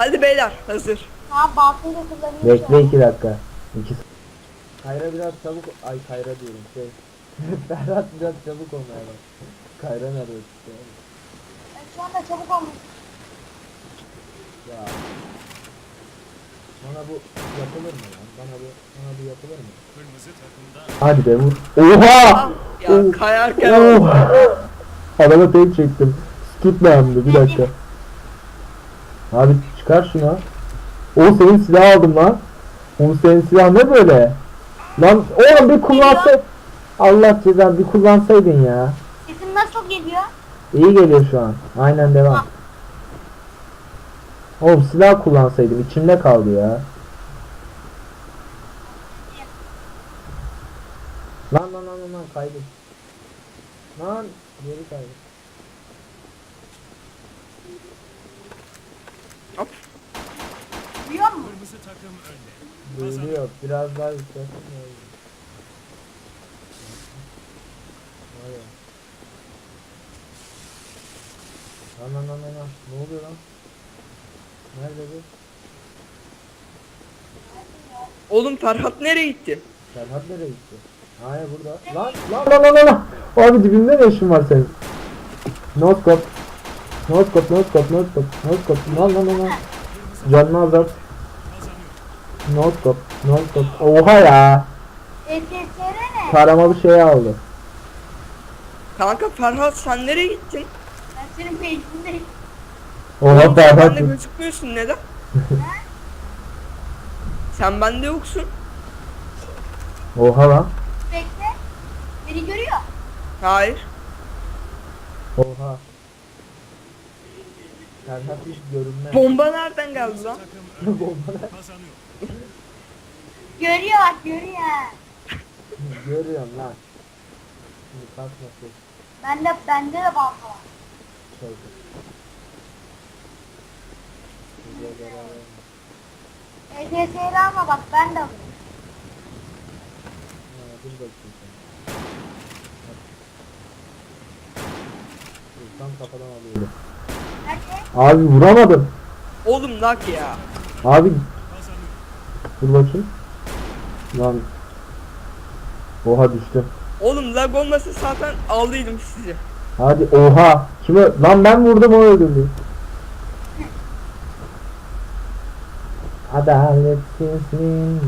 Hadi beyler hazır. Ha baltayı da kullanayım. Bekle iki dakika. İki... Kayra biraz çabuk... Ay Kayra diyorum şey. Ferhat biraz çabuk olmaya bak. Kayra nerede işte? Ben şu anda çabuk olmuş. Ya. Bana bu yapılır mı lan? Bana bu, bana bu yapılır mı? Kırmızı takımda Hadi be vur. Oha! Ya kayarken Oh! Adama tek çektim. Tutmayandı bir dakika. Abi çıkar şunu. O senin silah aldım lan. O senin silah ne böyle? Lan oğlum bir kullansay... Allah cezanı bir kullansaydın ya. Sesim nasıl geliyor? İyi geliyor şu an. Aynen devam. Oğlum silah kullansaydım içimde kaldı ya. Lan lan lan lan lan kaydı. Lan geri kaydı. Hop. Duyuyor musun? kırmızı takım önde. Duyuluyor. Biraz daha yüksek. Vay. Lan lan lan lan. Ne oluyor lan? Nerede bu? Oğlum Ferhat nereye gitti? Serhat nereye gitti? Hayır burada. Lan lan lan lan lan. Abi dibinde ne işin var senin? Noskop. Noskop, noskop, noskop, noskop. Lan lan lan lan. Canını azalt. Noskop, noskop. Oha ya. ETSR ne? Taramalı şey aldı. Kanka Ferhat sen nereye gittin? Ben senin peşindeyim. Oha Oğlum sen Ferhat. bende gözükmüyorsun neden? sen bende yoksun. Oha lan. Bekle. Beni görüyor. Hayır. Oha. Ferhat hiç görünmez. Bomba nereden geldi lan? Önde kazanıyor. Görüyor bak görüyor. Görüyorum lan. Şimdi kalkmasın. Bende, bende de balta var. Şöyle. Güzel beraber. Ama bak ben de alırım. Ha, dur bakayım sen. Dur, Tam kafadan alıyorum. Nerede? Abi vuramadım. Oğlum lag ya. Abi. Dur bakayım. Lan. Oha düştüm. Oğlum lag olmasa zaten aldıydım sizi. Hadi oha. Kime? Lan ben vurdum o öldürdü. Adaletsizliğin.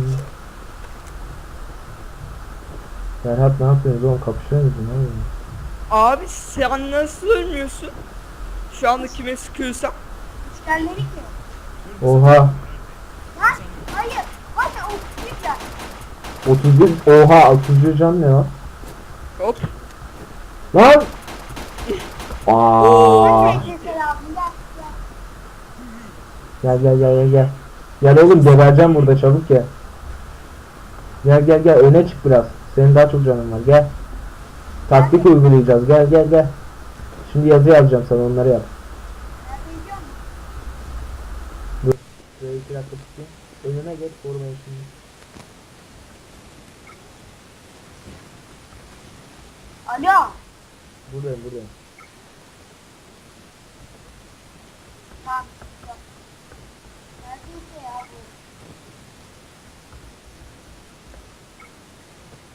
Serhat ne yapıyorsun oğlum kapışıyor musun? Ne yapıyorsun? Abi sen nasıl ölmüyorsun? Şu anda kime sıkıyorsam. Üçgenleri ki. Oha. 31 oha 31 can ne lan? Hop. Lan! Aa! Gel. Gel gel gel gel gel. Gel oğlum gebereceğim burada çabuk gel. Gel gel gel öne çık biraz. Senin daha çok canın var gel. Taktik uygulayacağız gel gel gel. Şimdi yazı yazacağım sana onları yap. Dur. Şuraya iki dakika tutayım. Önüne geç korumaya şimdi. Alo. Buradayım buradayım. Bak. bak. Neredeyse ya bu.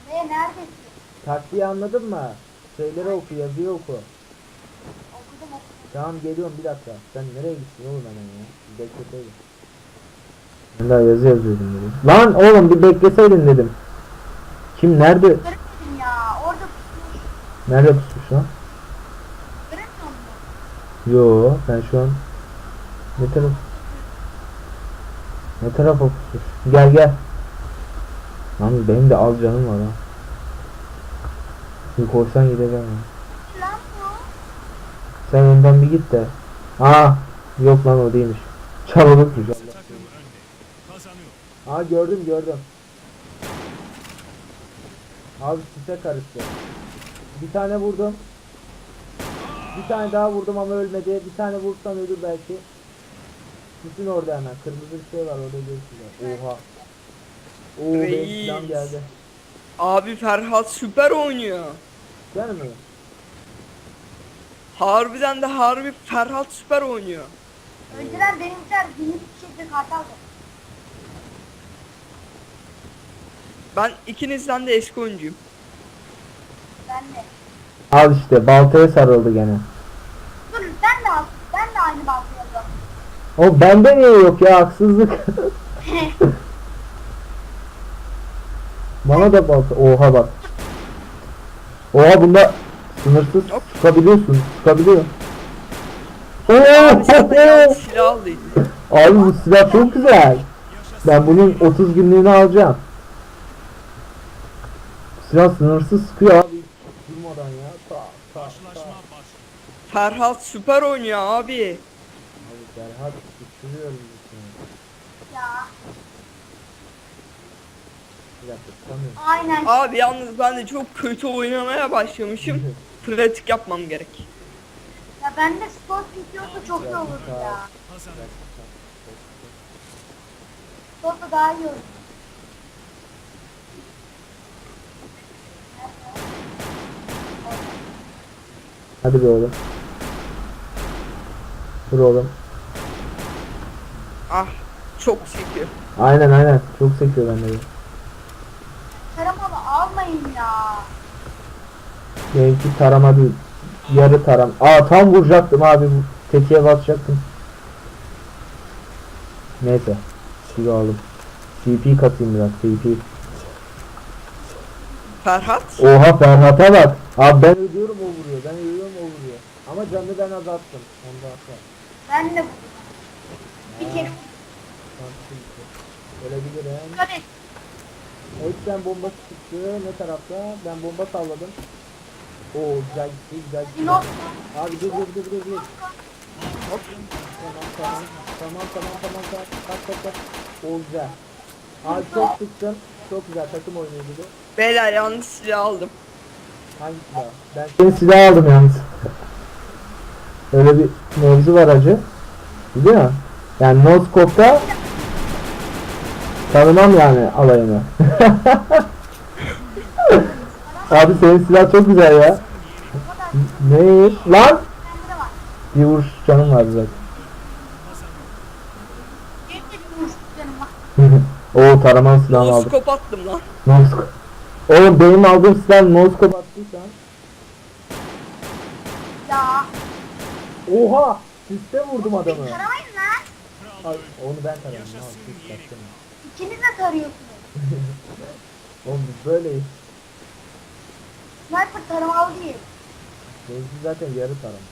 Ne neredesin? Taktiği anladın mı? Şeyleri oku yazıyı oku. Okudum okudum. Tamam geliyorum bir dakika. Sen nereye gittin oğlum hemen ya? Bir bekleseydin. Ben daha yazı yazıyordum dedim. Lan oğlum bir bekleseydin dedim. Kim nerede? Göremedim ya. Orada pusmuş. Nerede lan? Göremiyor musun? Yo ben şu an ne taraf ne tarafa pusmuş? Gel gel. Lan benim de az canım var ha. Bir koysan gideceğim ya. Lan bu. Sen önden bir git de. Aa yok lan o değilmiş. Çalılıkmış. Aa gördüm gördüm. Abi sise karıştı. Bir tane vurdum. Bir tane daha vurdum ama ölmedi. Bir tane vursam ölür belki. Sisin orada hemen. Kırmızı bir şey var orada görürsünüz. Oha. Oo benim Reis. geldi. Abi Ferhat süper oynuyor. Gel mi? Harbiden de harbi Ferhat süper oynuyor. Önceden benimkiler günlük bir şekilde kartaldı. Ben ikinizden de eski oyuncuyum. Ben de. Al işte baltaya sarıldı gene. Dur ben de al. Ben de aynı baltayı alıyorum. O bende niye yok ya haksızlık. Bana da balta. Oha bak. Oha bunda sınırsız Yok. sıkabiliyorsun. Sıkabiliyor. Yalnız silah aldıydın. Abi bu silah çok güzel. Ben bunun 30 günlüğünü alacağım. Silah sınırsız sıkıyor Ferhat süper oynuyor abi. Abi Serhat düşürüyorum bütün. ya. Bir dakika tutamıyorum. Aynen. Abi yalnız ben de çok kötü oynamaya başlamışım. Pratik yapmam gerek. Ya bende spor videosu çok iyi olurdu ya. Kazanıyor. Spor da daha iyi olur. Hadi be oğlum. Dur oğlum. Ah çok sekiyor. Aynen aynen. Çok sekiyor bende de. Taramalı almayın ya. Benimki tarama değil. Yarı taram. Aa tam vuracaktım abi. bu Tetiğe basacaktım. Neyse. Şimdi aldım. CP katayım biraz. CP. Ferhat Oha Ferhat'a bak. Abi ben ölüyorum o vuruyor. Ben ölüyorum o vuruyor. Ama canını ben azalttım. Onda hata. Ben de bir kere şimdi. Ölebilirim. dikkat et. Eksen bomba çıktı. Ne tarafta? Ben bomba salladım. Oo güzel gitti güzel gitti. Not. Abi dur dur dur dur dur. Hop. Tamam tamam. Tamam tamam tamam tamam. Kaç kaç kaç. O güzel. Abi çok sıktım. Çok güzel takım oynuyordu bu. beyler yalnız silah aldım. Hangi silah? Ben senin silah aldım yalnız. Öyle bir mevzu var acı. Biliyor musun? Yani Noskop'ta tanımam yani alayını. Abi senin silah çok güzel ya. Ne? Lan! Bir vuruş canım var zaten. Oo taraman silahını aldım. Noskop attım lan. Noskop. Oğlum benim aldığım silah noskop attıysan. Ya. Oha! Üste vurdum adamı. Taramayın lan. Ay, onu ben tararım. Ne var? Siz kaçtınız. İkiniz de tarıyorsunuz. Oğlum biz böyleyiz. Sniper taramalı değil. Benimki zaten yarı taram.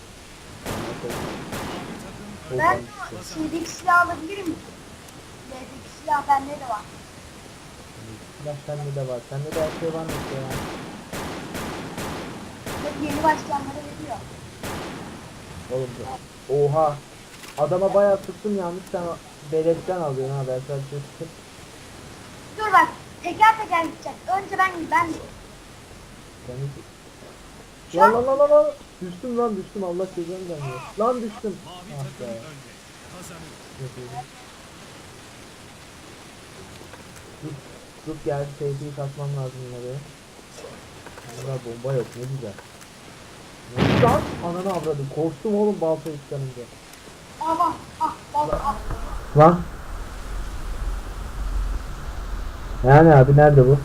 Ben şeydeki silah alabilirim. L'deki silah bende de var. Silah sende de var. Sende de her şey varmış ya. Ve yeni başlayanlara veriyor. Oğlum Oha. Adama bayağı sıktım yanlış sen beleşten alıyorsun ha ben sana şey Dur bak. Teker teker gideceğiz. Önce ben ben Ben hiç... Lan lan lan lan lan. Düştüm lan düştüm Allah cezanı vermiyor. Lan düştüm. Mavi Ah takım be. önde. Kazanıyor. Yapıyorum. Dur, dur gel seyfiyi katmam lazım yine be. Allah bomba yok ne güzel. Ne lan? Ananı avradım. Korktum oğlum baltayı çıkarınca. Aman ah bal ah. Lan. Yani abi nerede bu?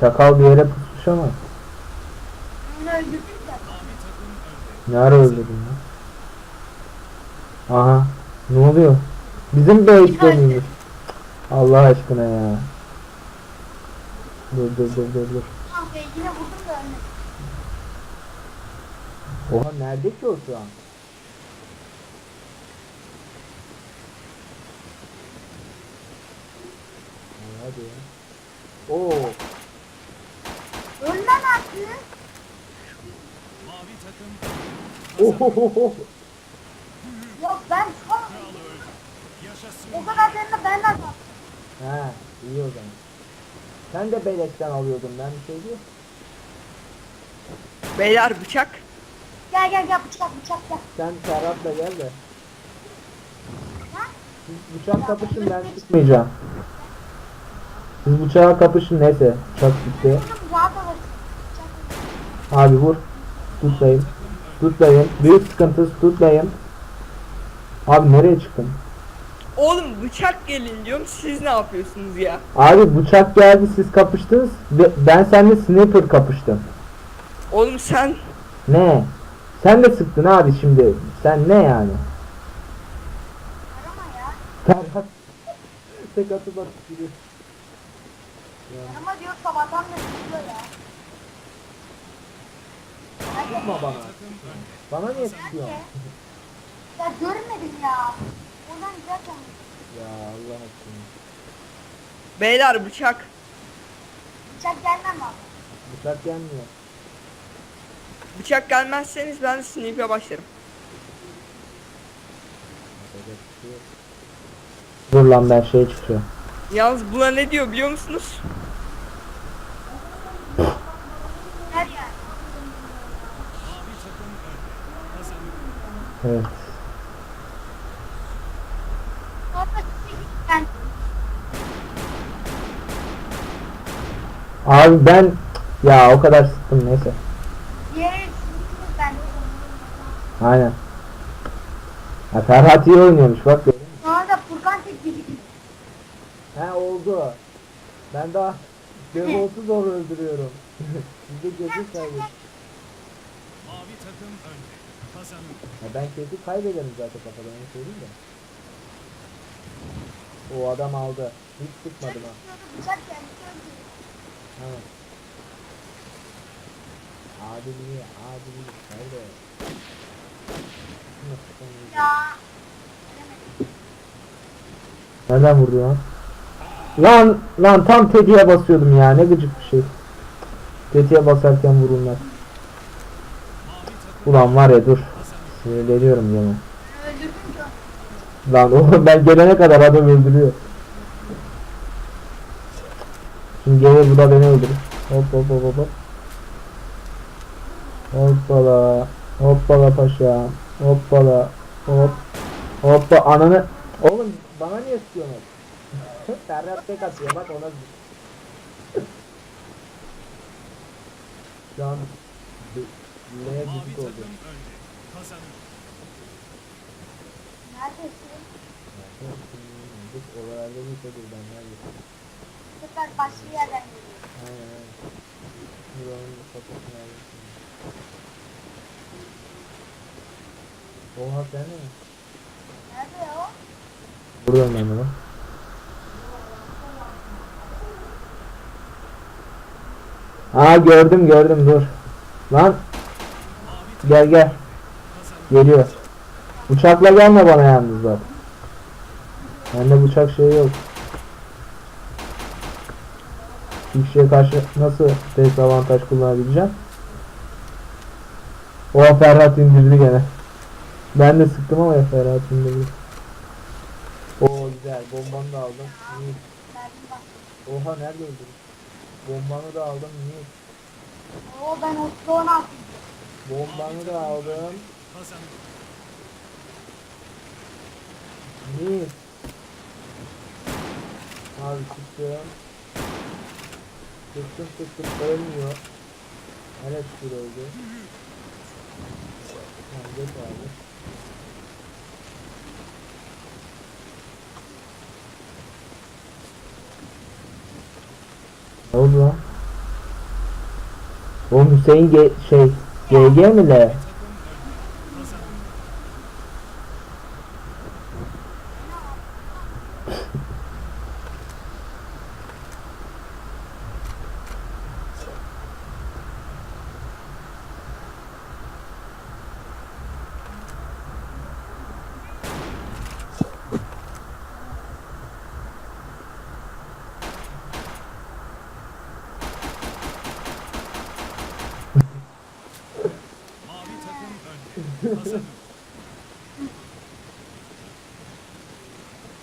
Çakal bir yere pusmuş ama. Takım önde. Ne ara öldürdün lan? Aha. Ne oluyor? Bizim base'de miymiş? Allah aşkına ya. Dur dur dur dur dur. Yine vurdum da ölmedim. Oha nerede ki o şu an? Hadi ya. Oo. Öl lan artık. Mavi takım Ohohoho. Yok ben. Yaşasın. o kadar seninle benden kal. He iyi o zaman. Sen de beleşten alıyordun ben bir şey diyor. Beyler bıçak. Gel gel gel bıçak bıçak gel. Sen Serhat'la gel de. Siz bıçak kapışın ben çıkmayacağım. Siz bıçağa kapışın neyse. Bıçak gitti. Abi vur. Tutayım. Tutlayın. Büyük sıkıntı tutlayın. Abi nereye çıktın? Oğlum bıçak gelin diyorum siz ne yapıyorsunuz ya? Abi bıçak geldi siz kapıştınız. Ve Ben seninle sniper kapıştım. Oğlum sen Ne? Sen de sıktın abi şimdi. Sen ne yani? Arama ya. Ferhat. Tek atıp atıp gidiyor. Arama diyor sabahtan da çıkıyor ya. Sıkma bana. Bana niye sıkıyorsun? Ya görmedim ya. Ya Allah aşkına. beyler bıçak. bıçak gelmem lazım. Bıçak gelmiyor. Bıçak gelmezseniz ben sniper'e başlarım. Dur lan ben şey çıkıyor. Yalnız buna ne diyor biliyor musunuz? Her yer. Evet. Abi ben ya o kadar sıktım neyse. Aynen. Ya Ferhat iyi oynuyormuş bak gördün mü? Sonra da Furkan tek bir gidiyor. He oldu. Ben daha Devolt'u zor öldürüyorum. Sizde gözü kaybediyor. Mavi takım önde. Kazanıyor. Ya ben kezi kaybederim zaten kafadan onu söyleyeyim de. O adam aldı. Hiç sıkmadım ha. Bıçak geldi. Tamam. Adilini, adilini. Nerede? Ya. Nereden vurdu lan? Lan lan tam tetiğe basıyordum ya ne gıcık bir şey. Tetiğe basarken takım Ulan var ya dur. Sinirleniyorum gene. Lan o ben gelene kadar adam öldürüyor. Şimdi gelir bu da beni öldürür. Hop hop hop hop hop. Hoppala. Hoppala paşa. Hoppala. Hop. Hoppa ananı. Oğlum bana niye sıkıyorsun? Serhat tek atıyor bak ona. Şu an L Mavi gıcık oldu. Neredesin? Biz oralarda bir şey dur ben neredeyim? Tekrar başka yerden geliyor. Aynen. Buranın kafasını aldım şimdi. Oha sen ne? Nerede o? Buradayım ben lan. Aa gördüm gördüm dur. Lan gel gel. Geliyor. Uçakla gelme bana yalnız bak. Bende bıçak şey yok. Bir kişiye karşı nasıl dezavantaj kullanabileceğim? O Ferhat indirdi gene. Ben de sıktım ama ya Ferhat indirdi. Oo güzel. Bombanı da aldım. Bak. Oha nerede öldün? Bombanı da aldım. İyi. Oo ben 16 Bombanı da aldım. Kazanıyor. İyi. Abi sıktım. Sıktım sıktım ölmüyor. Hele şükür öldü. Tamam geç abi. Ne oldu lan? Oğlum Hüseyin G şey GG mi le?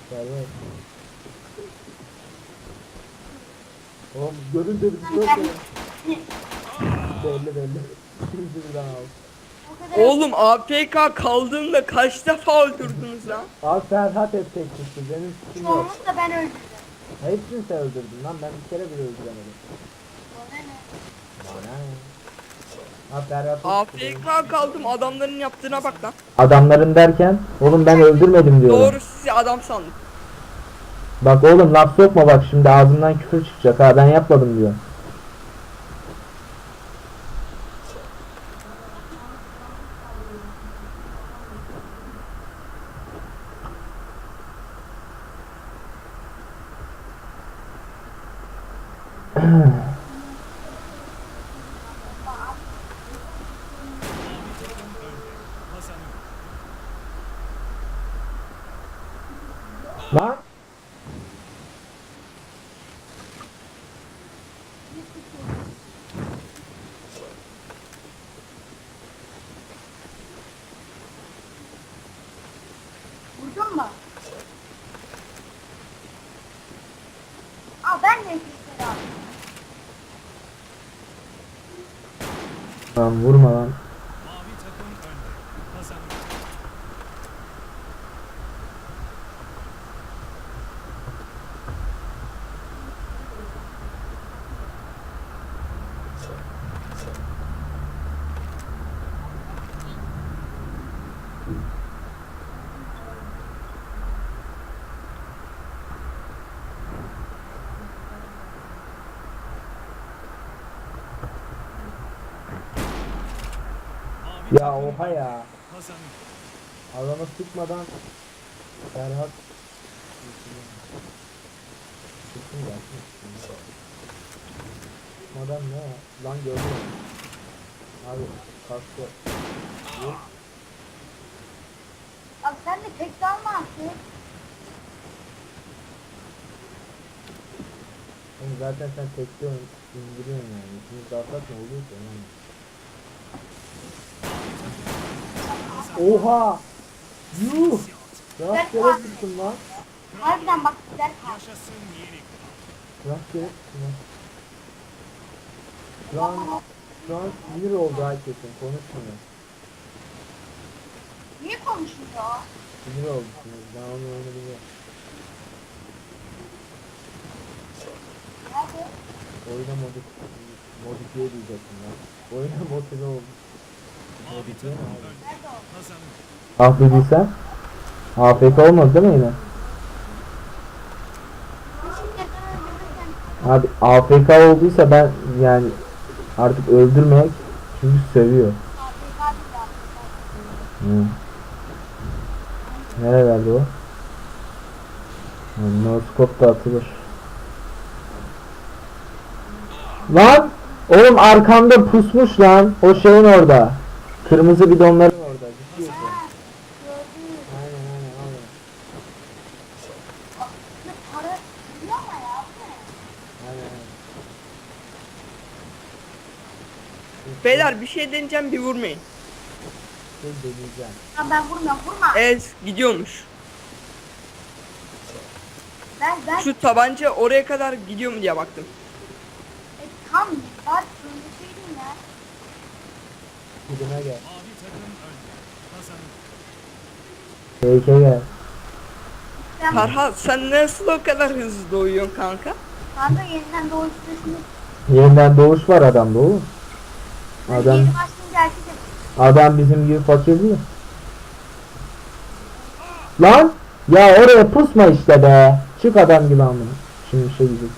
Servet. Oğlum görünce bir şey. Belli belli. İkinci birden al. Oğlum APK kaldığımda kaç defa öldürdünüz lan? Abi Ferhat hep tek çıktı. Benim suçum yok. çoğunluk da ben öldürdüm. Hepsini sen öldürdün lan. Ben bir kere bile öldüremedim. Bana ne? Bana ne? AFK kaldım adamların yaptığına bak lan. Adamların derken oğlum ben öldürmedim diyorum. Doğru sizi adam sandım. Bak oğlum laf sokma bak şimdi ağzımdan küfür çıkacak ha ben yapmadım diyor. Hasan'ın Lan vurma. mavi takım önde. Hasan'ın mavi Ya oha ya. Adamı sıkmadan Ferhat Sıktım gelsin. Sıkmadan ne? Lan gördüm. Abi kalktı. Abi sen de tek dalma artık. Oğlum zaten sen ön- indiriyorsun yani. İkimiz de atsak ne oluyor ki? Oha! Yuh! Rastgele sıktım lan. Harbiden bak güzel kaldı. yaşasın yeni Rastgele sıktım lan. Şu an, şu an sinir oldu herkesin. Konuşmuyor. Niye konuşuyor? Sinir oldu sinir. Ben onu oyunu biliyorum. Nerede? Oyuna modik, modifiye diyecektim lan. Oyuna motive oldu. Hasan'ın Affediysen. AFK olmaz değil mi yine? Abi AFK olduysa ben yani artık öldürmek çünkü seviyor. Hı. Nerelerde o? Yani no scope da atılır. Lan! Oğlum arkamda pusmuş lan. O şeyin orada. Kırmızı bidonların orada. Aynen aynen aynen. Para biliyor ya? Aynen aynen. Beyler bir şey deneyeceğim bir vurmayın. Şey deneyeceğim. Ha ben vurmuyorum vurma. Ez gidiyormuş. Ben ben Şu tabanca oraya kadar gidiyor mu diye baktım. e, tam var ya. Gidime gel. Feyke gel. Sen Farhat sen nasıl o kadar hızlı doyuyorsun kanka? kanka yeniden doğuş süresini Yeniden doğuş var adamda oğlum. Adam yeni başlayınca adam bizim gibi fakir değil. Lan! Ya oraya pusma işte be. Çık adam gibi amına. Şimdi şey diyecek.